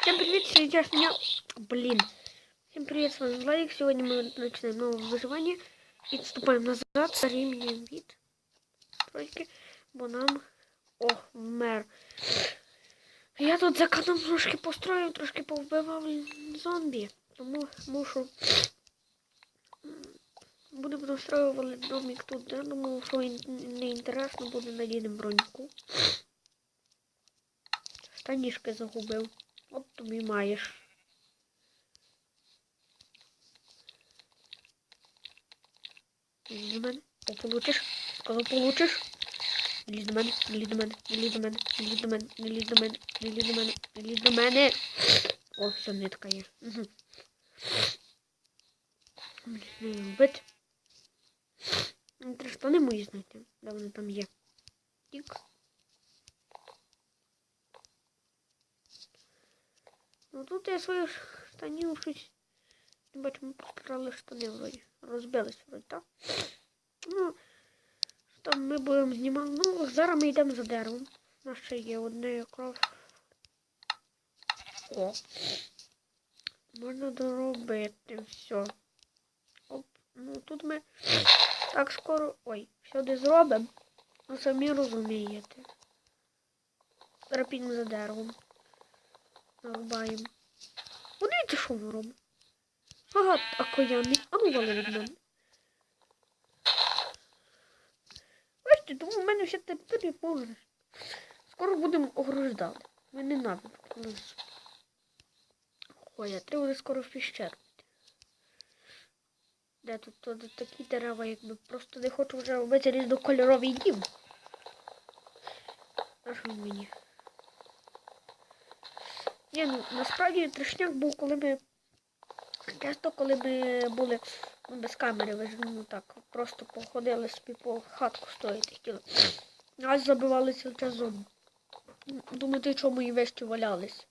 Всем привет, сейчас меня... Блин. Всем привет, с вами Владик. Сегодня мы начинаем новое выживание. И отступаем назад, временем вид. Тройки, бо нам... О, вмер. Я тут за кадром трошки построїв, трошки повбивав зомбі. Тому мушу... Будемо достроювати домик тут. Я думав, що ін- не інтересно буде броньку. Штанішки загубив. Тобі маєш. Лізь до мене. О, получиш. Сказав, получиш. Лізь до мене, не лізь до мене, не лізь до мене, не лізь до мене, не лізь до мене, не лізь до мене, не лізь до мене. О, все, нитка є. Угу. Не вбити. Треба мої знайти. Де вони там є. Тік. Ну тут я свою штанів щось. Не бачу, ми постарали штани вроді. Розбились вроді, так? Ну, там ми будемо знімати. Ну, зараз ми йдемо за деревом. У нас ще є одне якраз. О. Можна доробити все. Оп. Ну тут ми так скоро... Ой, сюди зробимо. Ну самі розумієте. Зараз підемо за деревом. Нарубаємо. Подивіться, що ми робимо. Ага, окоянний. А ну вали від мене. Бачите, тому в мене ще тепер можна. Скоро будемо ограждати. Ми не надо. Ой, а треба буде скоро в піщеру. Де тут, тут такі дерева, якби просто не хочу вже робити різнокольоровий дім. А що мені? Ні, ну насправді трешняк був, коли ми. Часто, коли ми були ну, без камери, ви ж ну так, просто походили собі по хатку стоїти хотіли. Нас забивалися часом. Думаєте, чому і вещі валялись?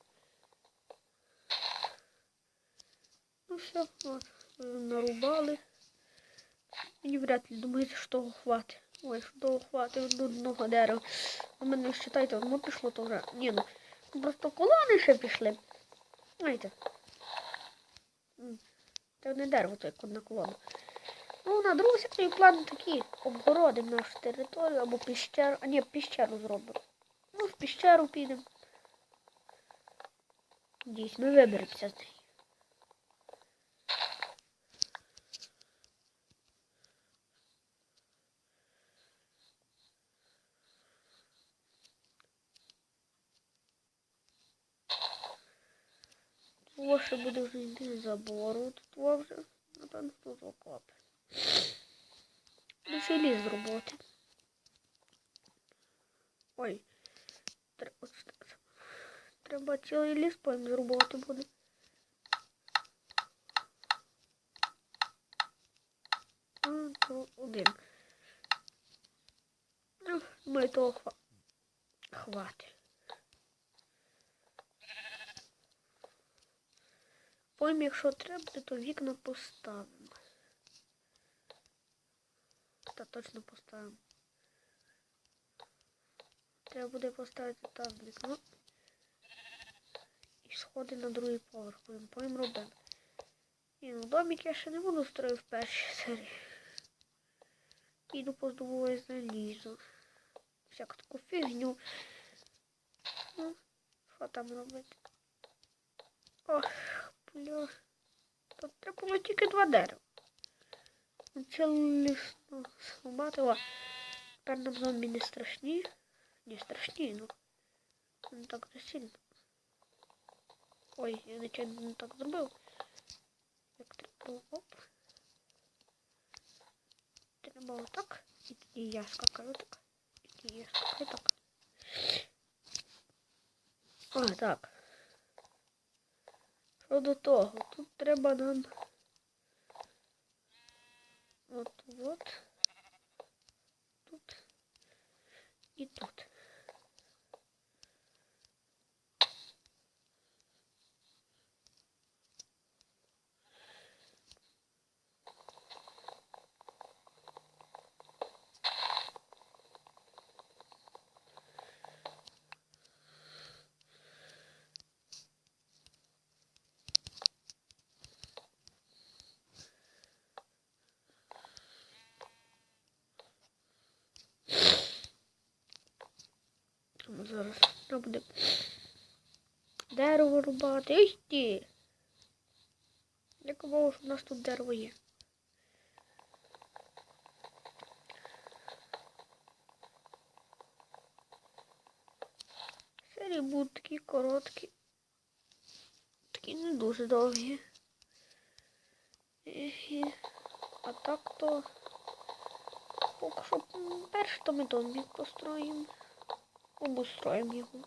Ну все, от, е, нарубали. Мені вряд ли думаєте, що того хватить. Ой, що того хватить одного дерева. У мене вважайте, воно пішло то вже. Ні, ну. Просто колони ще пішли. Знаєте. Це не дерево, це одна колона. Ну, на другий секторі план такий. Обгородимо нашу територію або піщеру. А ні, піщеру зробимо. Ну, в піщеру підемо. Дійсно, ми виберемося з неї. О, ще буде вже йти забору. Тут вже, напевно, тут окоп. Ще ліс з роботи. Ой. Треба, цілий ліс потім з роботи буде. Ну, один. Ну, ми того хва... хватить. Потім, якщо треба, то вікна поставимо. Та точно поставимо. Треба буде поставити там вікно. І сходи на другий поверх. Потім робимо. І ну домик я ще не буду строїти в першій серії. Іду поздобуваю залізо. Всяку таку фігню. Ну, що там робити? Ох. Бля. Тут треба було тільки два дерева. Цілий ну, сломати. О, тепер нам зомбі не страшні. Не страшні, ну. Не так не сильно. Ой, я нечайно не так зробив. Як треба було. Оп. Треба отак. І тоді я скакаю так. І тоді я скакаю так. А, так. Що до того? Тут треба нам от от тут і тут. Буде дерево рубати. Ой ти! Я казав, що в нас тут дерево є. Серії будуть такі короткі. Такі не дуже довгі. А так то поки що м, перший то ми домик построїмо. Обустроїмо його.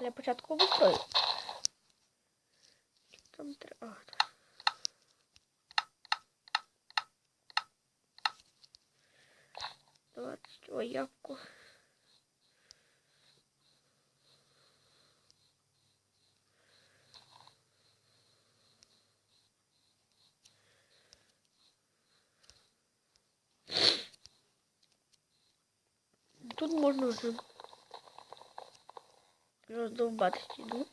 Для початку обустроїмо. Там три... А, так. Двадцять о, Тут можна вже роздовбати стіну.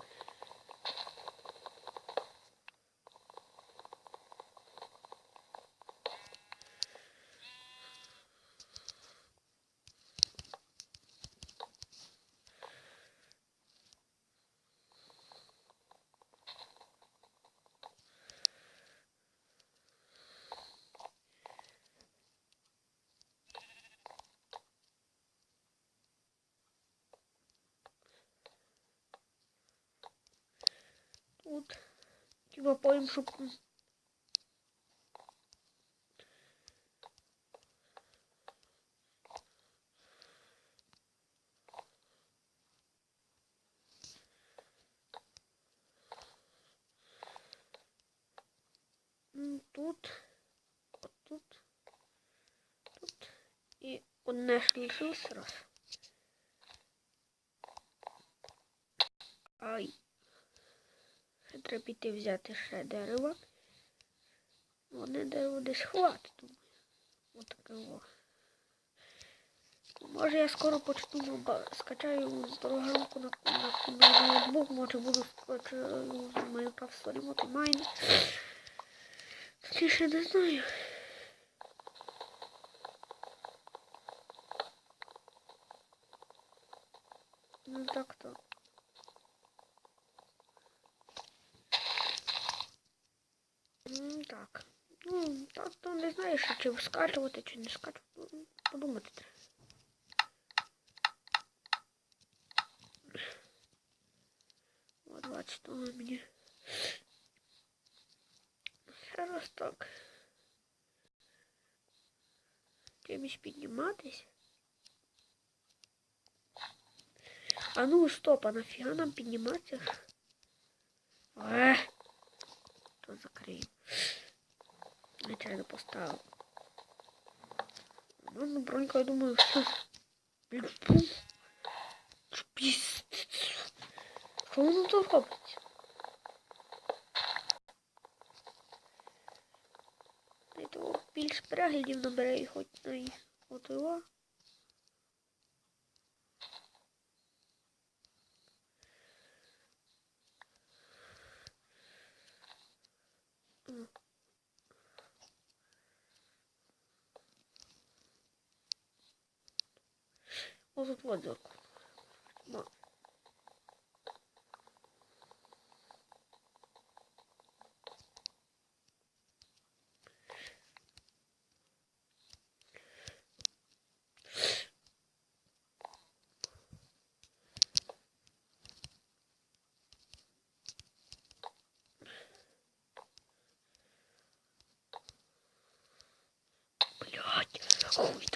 Типа поїм, щоб тут, тут, тут і одне ж лишилось раз. Піти взяти ще дерево. Вони дерево десь хватить, думаю. Отаке. Може я скоро почну ну, скачаю програмку на ноутбук, може буду скачаю Minecraft Story Mode Mine. Точніше не знаю. Так. Ну, так то не знаю, що чи скачувати, чи не скачувати. Ну, Подумати треба. О, 20 того мені. Ще раз так. Чимось підніматись. А ну стоп, а нафіга нам підніматися? Ех. Нечайно поставив. Ну, ну, бронька, я думаю, все. Що воно тут робить? І то більш переглядів набере і хоч на і от його. Ось тут вот зеркало. Да. Блять, хуй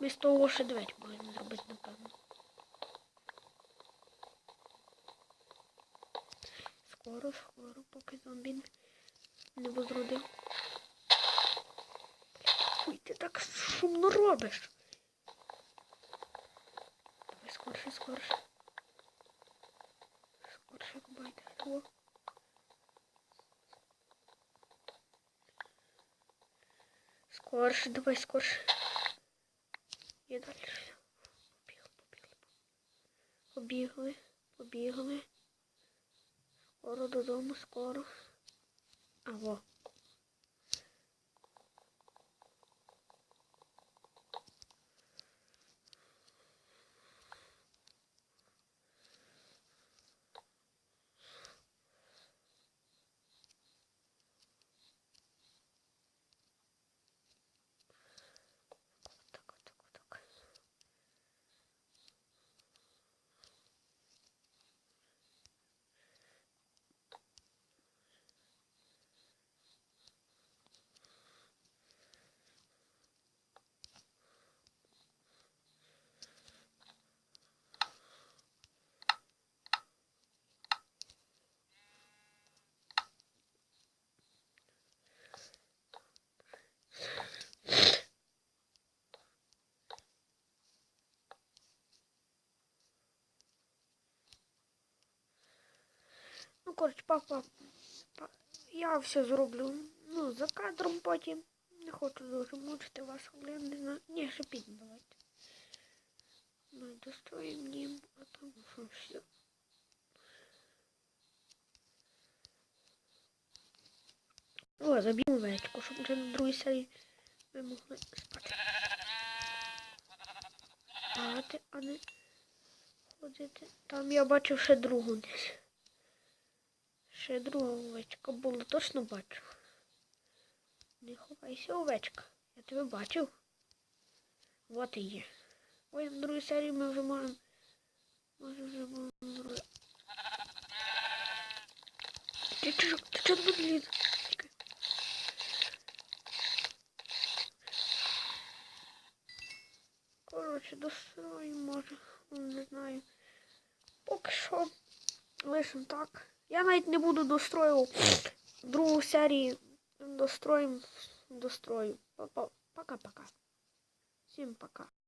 З того ще можемо зробити, напевно. Скоро, скоро, поки зомбі не возродив. Ой, ти так шумно робиш. Давай скорше, скорше. Скорше рубайте. О. Скорше, давай скорше. Ouro. Коротше, папа, па- я все зроблю. Ну, за кадром потім. Не хочу дуже мучити вас, але не знаю. Ні, ще давайте. Ми достроїмо їм, а там все. О, заб'ємо вечку, щоб вже на другій серії ми могли спати. Спати, а не ходити. Там я бачив ще другу десь. Ще друга овечка була, точно бачу. Не ховайся, овечка. Я тебе бачив. Вот і є. Ой, в другій серії ми вже можемо. Може вже можемо. Ти чого? Ти чого ліз? Чекай. Коротше, достроїмо, може. Не знаю. Поки що лишимо так. Я навіть не буду достроював другу серію. Достроїм, дострою. Пока-пока. Всім пока.